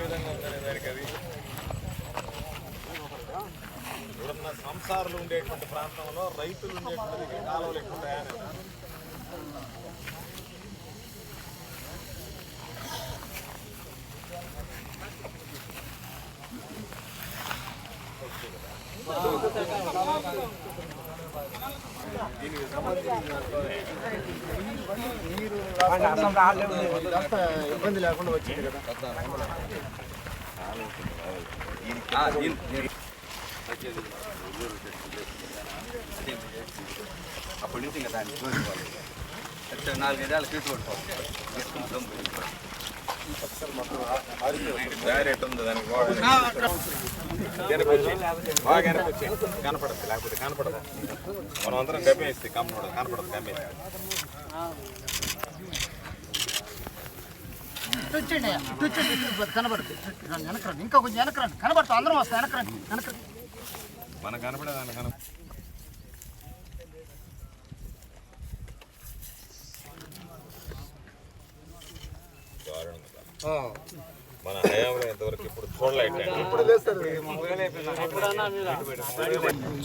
విధంగా ఉందనే దానికి అది ఇప్పుడున్న సంసారాలు ఉండేటువంటి ప్రాంతంలో రైతులు ఉండేటువంటి కాలువలు ఎక్కువ ఉంటాయని ఇబ్బంది లేకుండా వచ్చింది కదా అప్పటి నుంచి ఇంకా దాన్ని నాలుగైదు అయితే నాలుగైదేళ్ళ తీసుకుంటాం తీసుకుంటాం దారి ఉంది బాగా వెనక్కి కనపడదు. లేకపోతే కనపడదు మనం అందరం గమ్మేస్తే కమ్మడు కనపడదు గమ్మేస్తే కనబడుతుంది ఇటు ఇంకా కొంచెం వెనకరండి కనబడుతుంది అందరం వస్తాయి వెనకరండి వెనకరండి మనకు కనపడేదాన్ని కనప మన హయాంలో ఇంతవరకు ఇప్పుడు చూడలేదు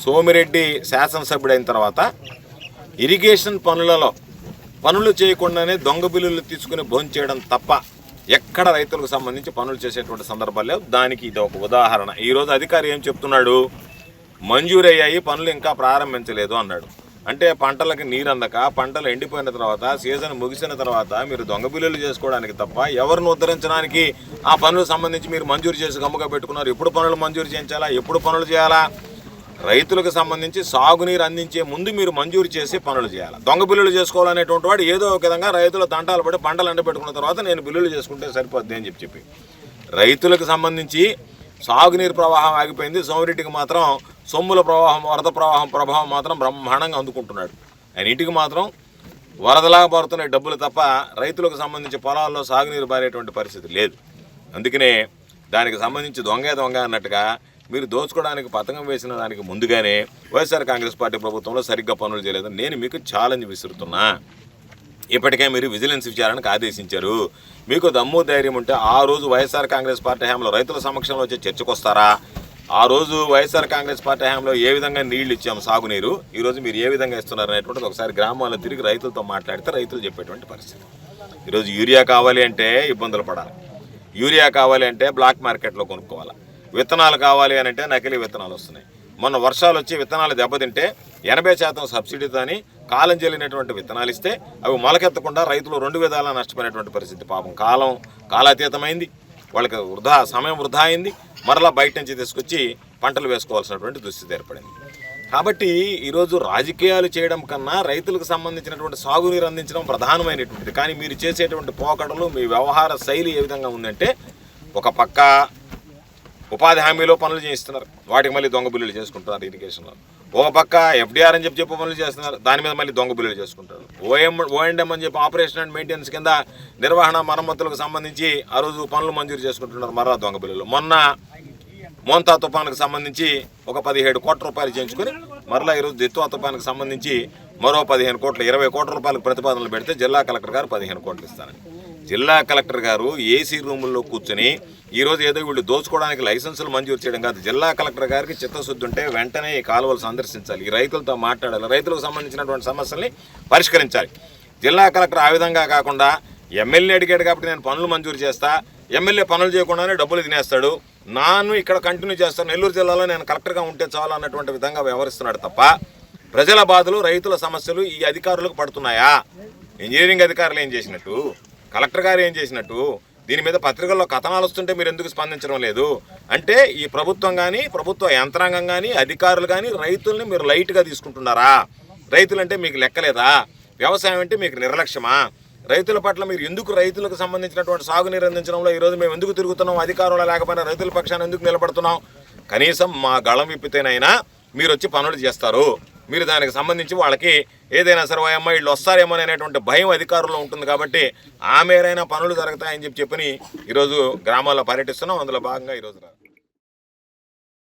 సోమిరెడ్డి శాసనసభ్యుడైన తర్వాత ఇరిగేషన్ పనులలో పనులు చేయకుండానే దొంగ బిల్లులు తీసుకుని భోంచేయడం తప్ప ఎక్కడ రైతులకు సంబంధించి పనులు చేసేటువంటి సందర్భాలు లేవు. దానికి ఇది ఒక ఉదాహరణ. ఈరోజు అధికారి ఏం చెప్తున్నాడు? మంజూరయ్యాయి పనులు ఇంకా ప్రారంభించలేదు అన్నాడు. అంటే పంటలకు నీరు అందక పంటలు ఎండిపోయిన తర్వాత సీజన్ ముగిసిన తర్వాత మీరు దొంగ బిల్లులు చేసుకోవడానికి తప్ప ఎవరిని ఉద్ధరించడానికి ఆ పనులకు సంబంధించి మీరు మంజూరు చేసి గమ్ముగా పెట్టుకున్నారు? ఎప్పుడు పనులు మంజూరు చేయించాలా? ఎప్పుడు పనులు చేయాలా? రైతులకు సంబంధించి సాగునీరు అందించే ముందు మీరు మంజూరు చేసి పనులు చేయాలి? దొంగ బిల్లులు చేసుకోవాలనేటువంటి వాడు ఏదో ఒక విధంగా రైతుల తంటాలు పడి పంటలు ఎండబెట్టుకున్న తర్వాత నేను బిల్లులు చేసుకుంటే సరిపోద్ది అని చెప్పి చెప్పి. రైతులకు సంబంధించి సాగునీరు ప్రవాహం ఆగిపోయింది. సోమిరెడ్డికి మాత్రం సొమ్ముల ప్రవాహం వరద ప్రవాహం ప్రభావం మాత్రం బ్రహ్మాండంగా అందుకుంటున్నాడు. ఆయన ఇంటికి మాత్రం వరదలాగా పారుతున్న డబ్బులు తప్ప రైతులకు సంబంధించి పొలాల్లో సాగునీరు పారేటువంటి పరిస్థితి లేదు. అందుకనే దానికి సంబంధించి దొంగ దొంగ అన్నట్టుగా మీరు దోచుకోవడానికి పథకం వేసిన దానికి ముందుగానే వైఎస్ఆర్ కాంగ్రెస్ పార్టీ ప్రభుత్వంలో సరిగ్గా పనులు చేయలేదు. నేను మీకు ఛాలెంజ్ విసురుతున్నా. ఇప్పటికే మీరు విజిలెన్స్ విచారణకు ఆదేశించారు. మీకు దమ్ము ధైర్యం ఉంటే ఆ రోజు వైఎస్ఆర్ కాంగ్రెస్ పార్టీ హయాంలో రైతుల సమక్షంలో వచ్చి చర్చకొస్తారా? ఆ రోజు వైఎస్ఆర్ కాంగ్రెస్ పార్టీ హయాంలో ఏ విధంగా నీళ్ళు ఇచ్చాము సాగునీరు? ఈరోజు మీరు ఏ విధంగా ఇస్తున్నారు అనేటువంటిది ఒకసారి గ్రామాల్లో తిరిగి రైతులతో మాట్లాడితే రైతులు చెప్పేటువంటి పరిస్థితి. ఈరోజు యూరియా కావాలి అంటే ఇబ్బందులు పడాలి. యూరియా కావాలి అంటే బ్లాక్ మార్కెట్లో కొనుక్కోవాలి. విత్తనాలు కావాలి అని అంటే నకిలీ విత్తనాలు వస్తున్నాయి. మొన్న వర్షాలు వచ్చి విత్తనాలు దెబ్బతింటే ఎనభై శాతం సబ్సిడీతో కాలం చెల్లినటువంటి విత్తనాలు ఇస్తే అవి మొలకెత్తకుండా రైతులు రెండు విధాలా నష్టపోయినటువంటి పరిస్థితి. పాపం కాలం కాలాతీతమైంది. వాళ్ళకి వృధా సమయం వృధా అయింది. మరలా బయట నుంచి తీసుకొచ్చి పంటలు వేసుకోవాల్సినటువంటి దుస్థితి ఏర్పడింది. కాబట్టి ఈరోజు రాజకీయాలు చేయడం కన్నా రైతులకు సంబంధించినటువంటి సాగునీరు అందించడం ప్రధానమైనటువంటిది. కానీ మీరు చేసేటువంటి పోకడలు మీ వ్యవహార శైలి ఏ విధంగా ఉందంటే ఒక పక్క ఉపాధి హామీలో పనులు చేయిస్తున్నారు. వాటికి మళ్ళీ దొంగ బిల్లులు చేసుకుంటున్నారు ఇరిగేషన్లో. ఒక పక్క ఎఫ్డీఆర్ అని చెప్పి చెప్పి పనులు చేస్తున్నారు. దాని మీద మళ్ళీ దొంగ బిల్లులు చేసుకుంటారు. ఓఎం ఓఎండ్ఎం అని చెప్పి ఆపరేషన్ అండ్ మెయింటెనెన్స్ కింద నిర్వహణ మరమ్మతులకు సంబంధించి ఆ రోజు పనులు మంజూరు చేసుకుంటున్నారు మర్రా దొంగ బిల్లులు. మొన్న మోంతా తుఫానుకు సంబంధించి ఒక పదిహేడు కోట్ల రూపాయలు చేయించుకుని మరలా ఈరోజు దిత్వా తుఫానుకు సంబంధించి మరో పదిహేను కోట్ల ఇరవై కోట్ల రూపాయలకు ప్రతిపాదనలు పెడితే జిల్లా కలెక్టర్ గారు పదిహేను కోట్లు ఇస్తారని. జిల్లా కలెక్టర్ గారు ఏసీ రూముల్లో కూర్చొని ఈరోజు ఏదో వీళ్ళు దోచుకోవడానికి లైసెన్సులు మంజూరు చేయడం కాదు. జిల్లా కలెక్టర్ గారికి చిత్తశుద్ధి ఉంటే వెంటనే ఈ కాలువలు సందర్శించాలి. ఈ రైతులతో మాట్లాడాలి. రైతులకు సంబంధించినటువంటి సమస్యల్ని పరిష్కరించాలి. జిల్లా కలెక్టర్ ఆ విధంగా కాకుండా ఎమ్మెల్యే అడిగాడు కాబట్టి నేను పనులు మంజూరు చేస్తా. ఎమ్మెల్యే పనులు చేయకుండానే డబ్బులు తినేస్తాడు. నాను ఇక్కడ కంటిన్యూ చేస్తాను నెల్లూరు జిల్లాలో నేను కలెక్టర్గా ఉంటే చాలు అన్నటువంటి విధంగా వ్యవహరిస్తున్నాడు తప్ప ప్రజల బాధలు రైతుల సమస్యలు ఈ అధికారులకు పడుతున్నాయా? ఇంజనీరింగ్ అధికారులు ఏం చేసినట్టు? కలెక్టర్ గారు ఏం చేసినట్టు? దీని మీద పత్రికల్లో కథనాలు వస్తుంటే మీరు ఎందుకు స్పందించడం లేదు? అంటే ఈ ప్రభుత్వం కానీ ప్రభుత్వ యంత్రాంగం కానీ అధికారులు కానీ రైతుల్ని మీరు లైట్గా తీసుకుంటున్నారా? రైతులంటే మీకు లెక్కలేదా? వ్యవసాయం అంటే మీకు నిర్లక్ష్యమా? రైతుల పట్ల మీరు ఎందుకు రైతులకు సంబంధించినటువంటి సాగునీరు అందించడంలో ఈరోజు మేము ఎందుకు తిరుగుతున్నాం? అధికారంలో లేకపోయినా రైతుల పక్షాన్ని ఎందుకు నిలబడుతున్నాం? కనీసం మా గళం విప్పితేనైనా మీరు వచ్చి పనులు చేస్తారు. మీరు దానికి సంబంధించి వాళ్ళకి ఏదైనా సరే "ఓ అమ్మ వీళ్ళు వస్తారేమో అనేటువంటి భయం అధికారుల్లో ఉంటుంది కాబట్టి ఆ మేరైనా పనులు జరుగుతాయని చెప్పి చెప్పని ఈరోజు గ్రామాల్లో పర్యటిస్తున్నాం. అందులో భాగంగా ఈరోజు